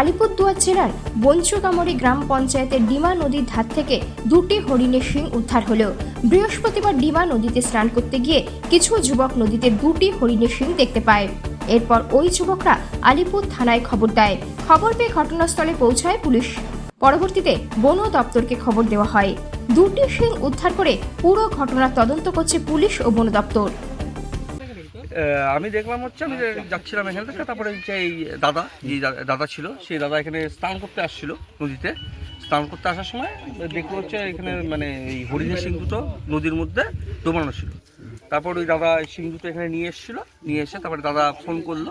আলিপুরদুয়ার জেলার বঞ্চুকামরি গ্রাম পঞ্চায়েতের ডিমা নদীর ধার থেকে দুটি হরিণের শিং উদ্ধার হলো। বৃহস্পতিবার ডিমা নদীতে স্নান করতে গিয়ে কিছু যুবক নদীতে দুটি হরিণের শিং দেখতে পায়। এরপর ওই যুবকরা আলিপুর থানায় খবর দেয়। খবর পেয়ে ঘটনাস্থলে পৌঁছায় পুলিশ। পরবর্তীতে বন দপ্তরকে খবর দেওয়া হয়। দুটি শিং উদ্ধার করে পুরো ঘটনার তদন্ত করছে পুলিশ ও বন দপ্তর। আমি দেখলাম হচ্ছে আমি যে যাচ্ছিলাম এখান থেকে তারপরে হচ্ছে এই দাদা যে দাদা ছিল সেই দাদা এখানে স্নান করতে আসছিল নদীতে। স্নান করতে আসার সময় দেখল হচ্ছে এখানে মানে এই হরিণের সিং দুটো নদীর মধ্যে ডোবানো ছিল। তারপর ওই দাদা সিং দুটো এখানে নিয়ে এসেছিল নিয়ে এসে তারপরে দাদা ফোন করল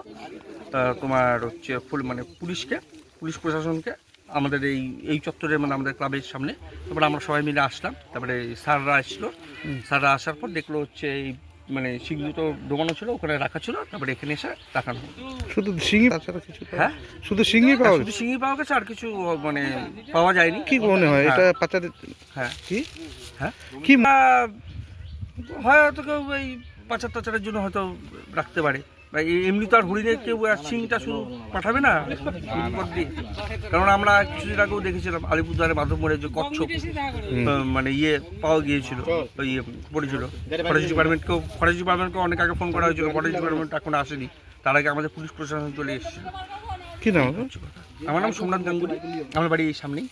তোমার হচ্ছে ফুল মানে পুলিশকে পুলিশ প্রশাসনকে আমাদের এই এই চত্বরে মানে আমাদের ক্লাবের সামনে। তারপরে আমরা সবাই মিলে আসলাম তারপরে স্যাররা আসলো। স্যাররা আসার পর দেখল হচ্ছে এই মানে সিং দুটো ডোবানো ছিল ওখানে রাখা ছিল তারপরে এখানে এসে রাখানো। শুধু শিঙি তাছাড়া কিছু হ্যাঁ? শুধু শিঙি পাওয়া শুধু শিঙি পাওয়া গেছে আর কিছু মানে পাওয়া যায়নি। কি মনে হয় এটা পাচার হ্যাঁ। কি? হ্যাঁ? কি হয় হয়তো কেউ এই পাচার টাচারের জন্য হয়তো রাখতে পারে। এমনি তো আর হরিণের কেউ আর সিংটা শুধু পাঠাবে না? কারণ আমরা কিছুদিন আগেও দেখেছিলাম আলিপুরদুয়ারে মাধব মোড়ে যে কচ্ছপ মানে ইয়ে পাওয়া গিয়েছিল ওই ইয়ে পড়েছিল। ফরেস্ট ডিপার্টমেন্টকেও ফরেস্ট ডিপার্টমেন্টকে অনেক আগে ফোন করা হয়েছিল। ফরেস্ট ডিপার্টমেন্ট এখন আসেনি। তার আগে আমাদের পুলিশ প্রশাসন চলে এসেছিল। কি নাম? আমার নাম সোমনাথ গাঙ্গুলি। আমার বাড়ি এই সামনেই।